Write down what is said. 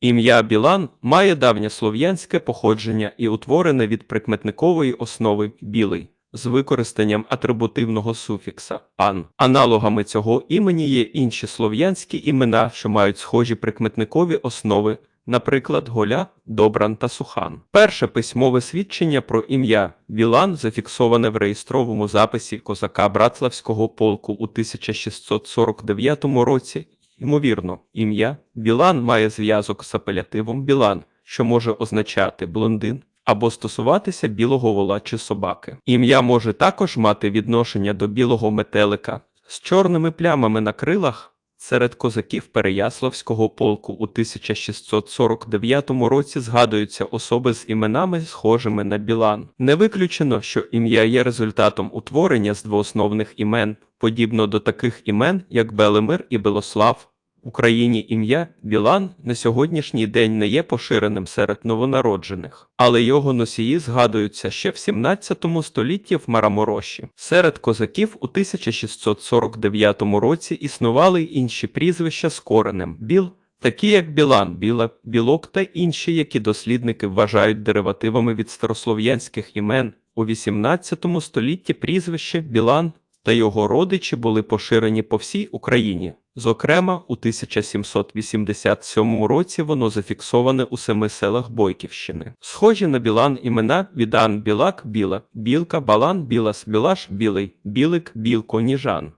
Ім'я Білан має давнє слов'янське походження і утворене від прикметникової основи білий з використанням атрибутивного суфікса ан. Аналогами цього імені є інші слов'янські імена, що мають схожі прикметникові основи, наприклад, Голя, Добран та Сухан. Перше письмове свідчення про ім'я Білан зафіксоване в реєстровому записі козака Братславського полку у 1649 році. Ймовірно, ім'я Білан має зв'язок з апелятивом Білан, що може означати блондин або стосуватися білого вола чи собаки. Ім'я може також мати відношення до білого метелика з чорними плямами на крилах. Серед козаків Переяславського полку у 1649 році згадуються особи з іменами, схожими на Білан. Не виключено, що ім'я є результатом утворення з двоосновних імен, подібно до таких імен, як Белемир і Белослав. Україні ім'я Білан на сьогоднішній день не є поширеним серед новонароджених, але його носії згадуються ще в 17 столітті в Марамороші. Серед козаків у 1649 році існували й інші прізвища з коренем Біл, такі як Білан, Біла, Білок та інші, які дослідники вважають деривативами від старослов'янських імен. У 18 столітті прізвище Білан та його родичі були поширені по всій Україні. Зокрема, у 1787 році воно зафіксоване у семи селах Бойківщини. Схожі на Білан імена Відан, Білак, Біла, Білка, Балан, Білас, Білаш, Білий, Білик, Білко, Ніжан.